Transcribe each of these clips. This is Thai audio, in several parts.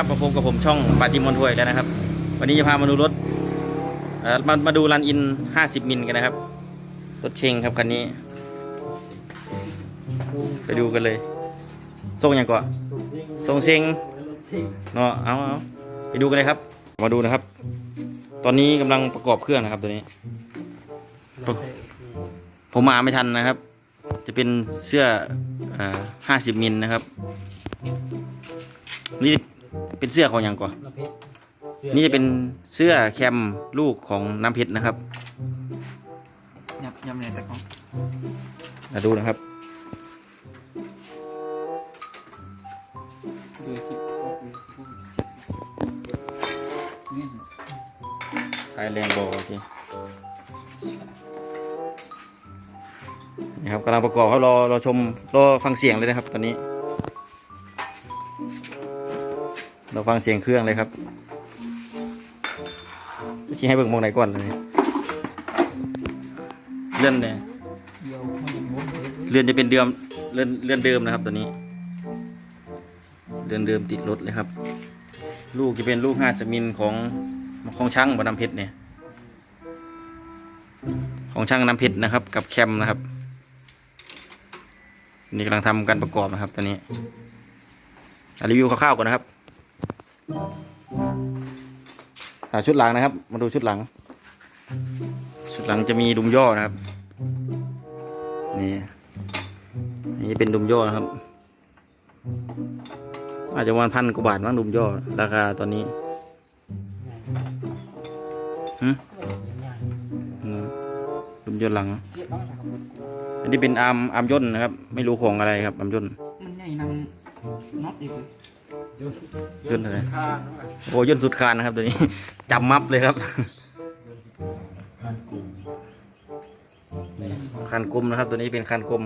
ครับมาพบกับผมช่องปาจิมอนทวยแล้วนะครับ วันนี้จะพามาดูรถมามาดูรันอิน 50 มิลกันนะครับ รถเชงครับคันนี้ ไปดูกันเลยส่งอย่างก่อนส่งเชงเนาะเอาเอาไปดูกันเลยครับ มาดูนะครับ ตอนนี้กำลังประกอบเครื่องนะครับตัวนี้ ผมมาไม่ทันนะครับ จะเป็นเสื้อห้าสิบมิลนะครับนี่ เป็นเสื้อของอย่างก่อนนี่จะเป็นเสื้อแคมลูกของน้ำเพชรนะครับยับยับในตะกร้องมาดูนะครับดูสินี่ขายแรงบอกโอเคนี่ครับกำลังประกอบครับรอรอชมรอฟังเสียงเลยนะครับตอนนี้ เราฟังเสียงเครื่องเลยครับชี้ให้เบิ่งมองไหนก่อนเลยเลื่อนเนี่ยเดียวไม่ยังมุ้งเลยเรือนจะเป็นเดิมเรือนเรือนเดิมนะครับตัวนี้เรือนเดิมติดรถเลยครับ ลูกจะเป็นลูกห้าจมินของของช่างบนน้ำเพชรเนี่ย ของช่างน้ำเพชรนะครับ กับแคมนะครับนี่กำลังทำการประกอบนะครับตอนนี้รีวิวคร่าวๆก่อนนะครับ ชุดหลังนะครับ มาดูชุดหลัง ชุดหลังจะมีดุมย่อนะครับ นี่นี่เป็นดุมย่อนะครับ อาจจะวันพันกว่าบาทมั้งดุมย่อ ราคาตอนนี้ดุมย่อหลัง อันนี้เป็นอาร์มอาร์มย่นนะครับ ไม่รู้ของอะไรครับอาร์มย่นมันใหญ่นำน็อตอีก ยย่นอะไรคานโอ้ย่นสุดคานนะครับตัวนี้ จำมับเลยครับนี่คันกลมนะครับ ตัวนี้เป็นคันกลม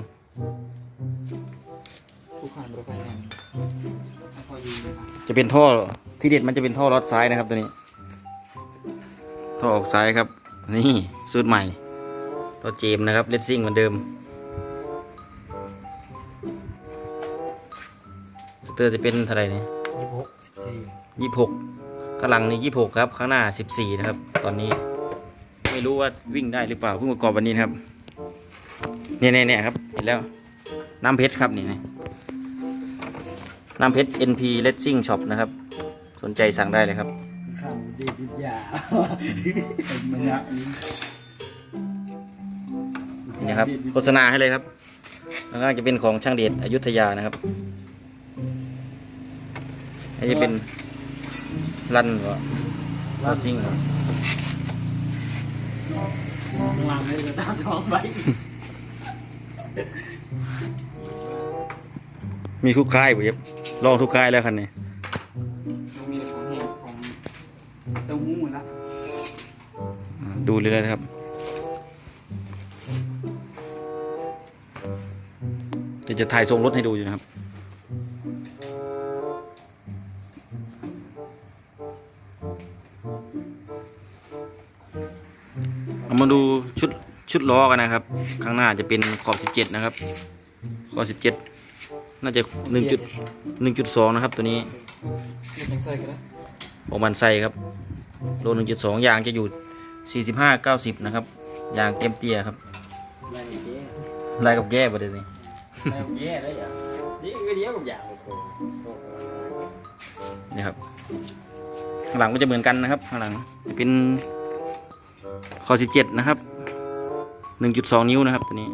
ผู้คานบริการแรงพอยืนนะครับจะเป็นท่อที่เด็ดมันจะเป็นท่อรอดซ้ายนะครับตัวนี้ ท่อออกซ้ายครับ นี่สูตรใหม่ท่อเจมส์นะครับเลสซิ่งเหมือนเดิมสเตอร์จะเป็นเท่าไหร่นี่ยี่ สิบหกสิบสี่ยี่หกข้างหลังนี่ยี่หกครับ ข้างหน้าสิบสี่นะครับ ตอนนี้ ไม่รู้ว่าวิ่งได้หรือเปล่าเพิ่งประกอบวันนี้นะครับเนี่ยเนี่ยเนี่ยครับ เห็นแล้ว น้ำเพชรครับนี่นี่น้ำเพชร NP Racing Shop นะครับ สนใจสั่งได้เลยครับข้าวดีดิยามันยะนี่นะครับ โฆษณาให้เลยครับแล้วก็จะเป็นของช่างเดชอยุธยานะครับ อันนี้เป็นรันเหรอรอซิ่งเหรอวางเลยจะตามท้องไปมีทุกค่ายบ่เย็บลองทุกค่ายแล้วคันนี้เรามีของแห้งของเต้าหู้ละอ่าดูเลยนะครับจะจะถ่ายทรงรถให้ดูอยู่นะครับ ชุดชุดล้อกันนะครับ ข้างหน้าจะเป็นขอบ 17 นะครับ ขอบ 17 น่าจะ 1. 1.2 นะครับ ตัวนี้ลูกยังใส่กันแล้วของมันไซครับโลหนึ่งจุดสองยางจะอยู่สี่สิบห้าเก้าสิบนะครับ ยางเต็มเตี้ยครับแรงเย้ลายกับแก้ประเด็นนี้แรงเย้ได้ยังนี่ก็เดียวกับอย่างนี่ครับข้างหลังก็จะเหมือนกันนะครับข้างหลังจะเป็นคอสิบเจ็ดนะครับ หนึ่งจุดสองนิ้วนะครับตัวนี้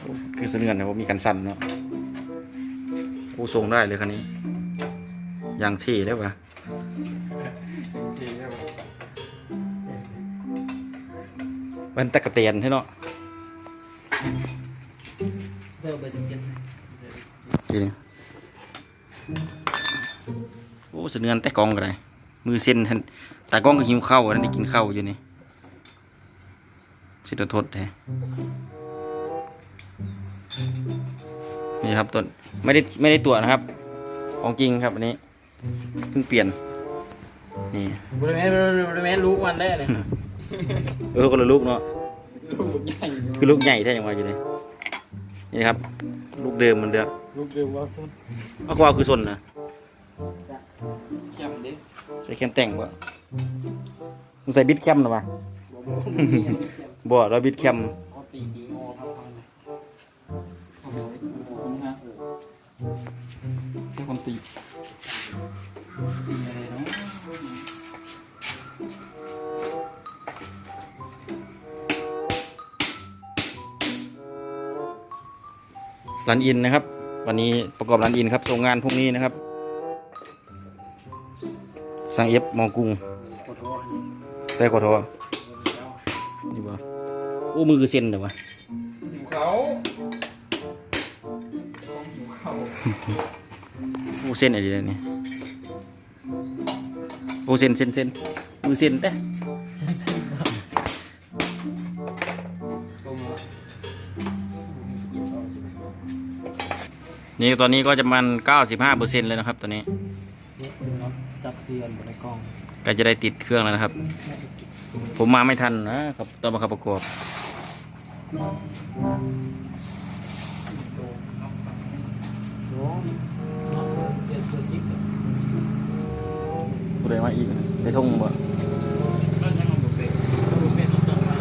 โอ้คือเสนือนนะว่ามีกันสั่นเนาะโอ้ทรงได้เลยคันนี้ยางเท่ได้ปะมันตะกะเตียนใช่เนาะเริ่มไปสิบเจ็ดจริง โอ้เสนือนแต่กล้องก็ได้มือเส้นท่านตากล้องก็หิวข้าวนั่นได้กินข้าวอยู่นี่สิทดแท้นี่ครับต้นไม่ได้ไม่ได้ตรวจนะครับ ของจริงครับอันนี้เพิ่งเปลี่ยน นี่บริเวณบริเวณลูกมันได้เลยเออคนละลูกเนาะลูกใหญ่คือลูกใหญ่แท้ยังว่าอยู่เลยนี่ครับ ลูกเดิมมันเด้อลูกเร็วว่าสุดเอาก็เอาคือส่วนนะเข้มดิ ใส่แคมแต่งบ่มึงใส่บิดแคมหรอวะบ่บ่บ่เราบิดแคมก็ตีดีงอครับทำเลยโอ้โหนี่ฮะแค่คนตีตีอะไรเนาะรันอินนะครับ วันนี้ประกอบรันอินครับส่งงานพรุ่งนี้นะครับ สั่งเอฟมองกรุงขอโทษแต่ขอโทษนี่บ่โอ้มือคือเส้นเดี๋ยววะหิวเขาต้องหิวเขาโอ้เส้นอะไรเนี่ยนี่โอ้เส้นเส้นเส้นมือเส้นแต่ต้มนี่ตอนนี้ก็จะมัน 95เปอร์เซ็นต์เลยนะครับตอนนี้ ก็จะได้ติดเครื่องแล้วนะครับ ผมมาไม่ทันนะครับตอนมาขับประกอบอ้น้องเลยนตัวซิปเลยผู้ใดมาอีกได้ท่งบ่นั่นยังเอาบุฟเฟ่ต์บุฟเฟ่ต์ต้องจับมา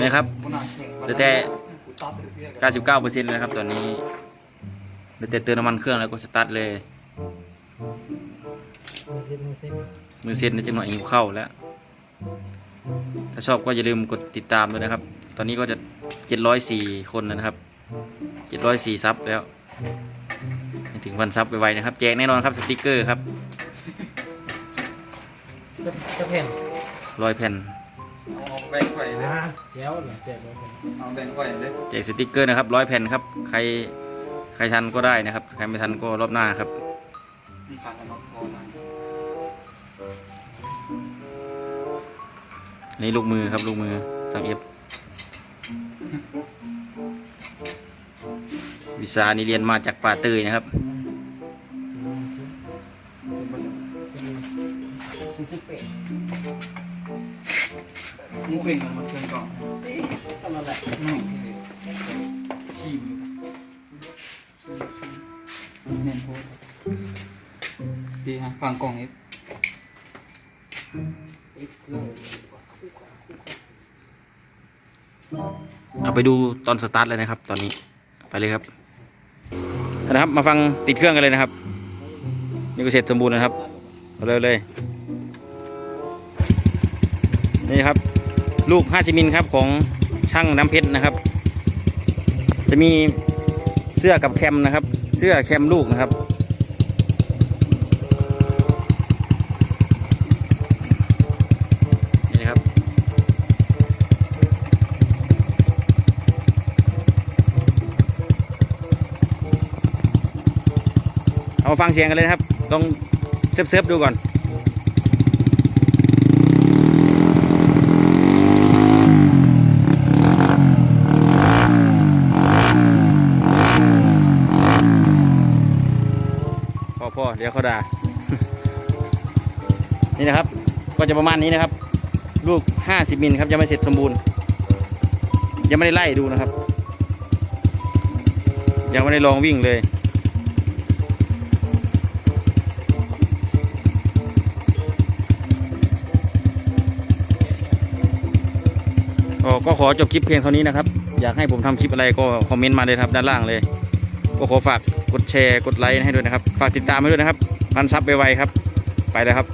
นี่ครับเหลือแต่ตัดเรื่อยๆ99เปอร์เซ็นต์เลยนะครับตอนนี้ แต่เติมน้ำมันเครื่องแล้วก็สตาร์ทเลยมือเซ็นจะหน่อยหิวเข้าแล้ว ถ้าชอบก็อย่าลืมกดติดตามด้วยนะครับ ตอนนี้ก็จะ704คนแล้วนะครับ704ซับแล้วให้ถึงพันซับไวๆนะครับ แจกแน่นอนครับสติกเกอร์ครับจะเพ่นร้อยแผ่นเอาแบ่งไว้เลยอ่าเดี๋ยวเหลือเจ็ดเลยเอาแบ่งไว้เลยแจกสติกเกอร์นะครับร้อยแผ่นครับ ใคร ใครทันก็ได้นะครับ ใครไม่ทันก็รอบหน้าครับมีขาดกันเนาะพอมันนี่ลูกมือครับลูกมือสังเอฟวิชานี่เรียนมาจากป่าเตยนะครับสี่เป็ดมูเองมันเกินก่อนก็นั่นแหละไม่ชิม ดีฮะฟังกล่องเองเอาไปดูตอนสตาร์ทเลยนะครับ ตอนนี้ไปเลยครับนะครับ มาฟังติดเครื่องกันเลยนะครับ นี่ก็เสร็จสมบูรณ์นะครับเอาเลยเลยนี่ครับ ลูก 5จิมินครับของช่างน้ำเพชรนะครับ จะมีเสื้อกับแคมนะครับ เสื้อแคมลูกนะครับ เอามาฟังเสียงกันเลยนะครับ ต้องเซิร์ฟๆดูก่อนพอพอเดี๋ยวเขาด่า นี่นะครับ ก็จะประมาณนี้นะครับ ลูก 50 มิลครับ ยังไม่เสร็จสมบูรณ์ ยังไม่ได้ไล่ดูนะครับ ยังไม่ได้ลองวิ่งเลย ก็ขอจบคลิปเพียงเท่านี้นะครับ อยากให้ผมทำคลิปอะไรก็คอมเมนต์มาเลยครับด้านล่างเลย ก็ขอฝากกดแชร์กดไลค์ให้ด้วยนะครับ ฝากติดตามให้ด้วยนะครับ พันซับไวๆครับ ไปแล้วครับ